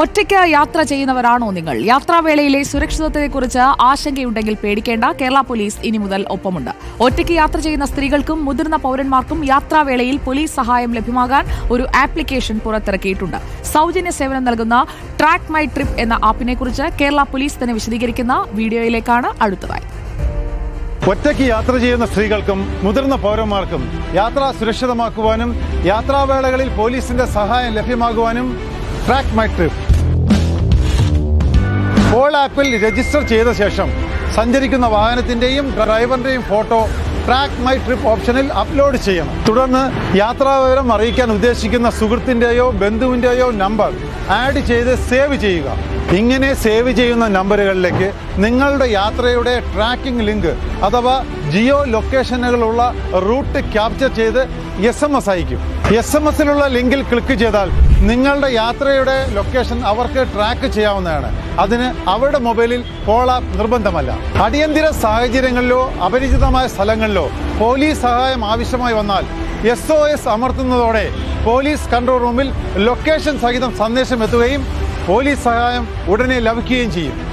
ഒറ്റയ്ക്ക് യാത്ര ചെയ്യുന്നവരാണോ നിങ്ങൾ? യാത്രാവേളയിലെ സുരക്ഷിതത്വത്തെക്കുറിച്ച് ആശങ്കയുണ്ടെങ്കിൽ പേടിക്കേണ്ട. കേരള പോലീസ് ഇനി മുതൽ ഒപ്പമുണ്ട്. ഒറ്റയ്ക്ക് യാത്ര ചെയ്യുന്ന സ്ത്രീകൾക്കും മുതിർന്ന പൗരന്മാർക്കും യാത്രാവേളയിൽ പോലീസ് സഹായം ലഭ്യമാകാൻ ഒരു ആപ്ലിക്കേഷൻ പുറത്തിറക്കിയിട്ടുണ്ട്. സൗജന്യ സേവനം നൽകുന്ന ട്രാക്ക് മൈ ട്രിപ്പ് എന്ന ആപ്പിനെക്കുറിച്ച് കേരള പോലീസ് തന്നെ വിശദീകരിക്കുന്ന വീഡിയോയിലേക്കാണ് അടുത്തതായി. ഒറ്റയ്ക്ക് യാത്ര ചെയ്യുന്ന സ്ത്രീകൾക്കും മുതിർന്ന പൗരന്മാർക്കും യാത്ര സുരക്ഷിതമാക്കുവാനും യാത്രാവേളകളിൽ പോലീസിന്റെ സഹായം ലഭ്യമാകുവാനും ട്രാക്ക് മൈ ട്രിപ്പ് കോൾ ആപ്പിൽ രജിസ്റ്റർ ചെയ്ത ശേഷം സഞ്ചരിക്കുന്ന വാഹനത്തിന്റെയും ഡ്രൈവറിന്റെയും ഫോട്ടോ ട്രാക്ക് മൈ ട്രിപ്പ് ഓപ്ഷനിൽ അപ്ലോഡ് ചെയ്യണം. തുടർന്ന് യാത്രാവിവരം അറിയിക്കാൻ ഉദ്ദേശിക്കുന്ന സുഹൃത്തിന്റെയോ ബന്ധുവിന്റെയോ നമ്പർ ആഡ് ചെയ്ത് സേവ് ചെയ്യുക. ഇങ്ങനെ സേവ് ചെയ്യുന്ന നമ്പറുകളിലേക്ക് നിങ്ങളുടെ യാത്രയുടെ ട്രാക്കിംഗ് ലിങ്ക് അഥവാ ജിയോ ലൊക്കേഷനുകളുള്ള റൂട്ട് ക്യാപ്ചർ ചെയ്ത് എസ് എം എസ് അയക്കും എസ് എം എസിലുള്ള ലിങ്കിൽ ക്ലിക്ക് ചെയ്താൽ നിങ്ങളുടെ യാത്രയുടെ ലൊക്കേഷൻ അവർക്ക് ട്രാക്ക് ചെയ്യാവുന്നതാണ്. അതിന് അവരുടെ മൊബൈലിൽ കോൾ ആപ്പ് നിർബന്ധമല്ല. അടിയന്തര സാഹചര്യങ്ങളിലോ അപരിചിതമായ സ്ഥലങ്ങളിലോ പോലീസ് സഹായം ആവശ്യമായി വന്നാൽ എസ് ഒ എസ് അമർത്തുന്നതോടെ പോലീസ് കൺട്രോൾ റൂമിൽ ലൊക്കേഷൻ സഹിതം സന്ദേശം എത്തുകയും പോലീസ് സഹായം ഉടനെ ലഭിക്കുകയും ചെയ്യും.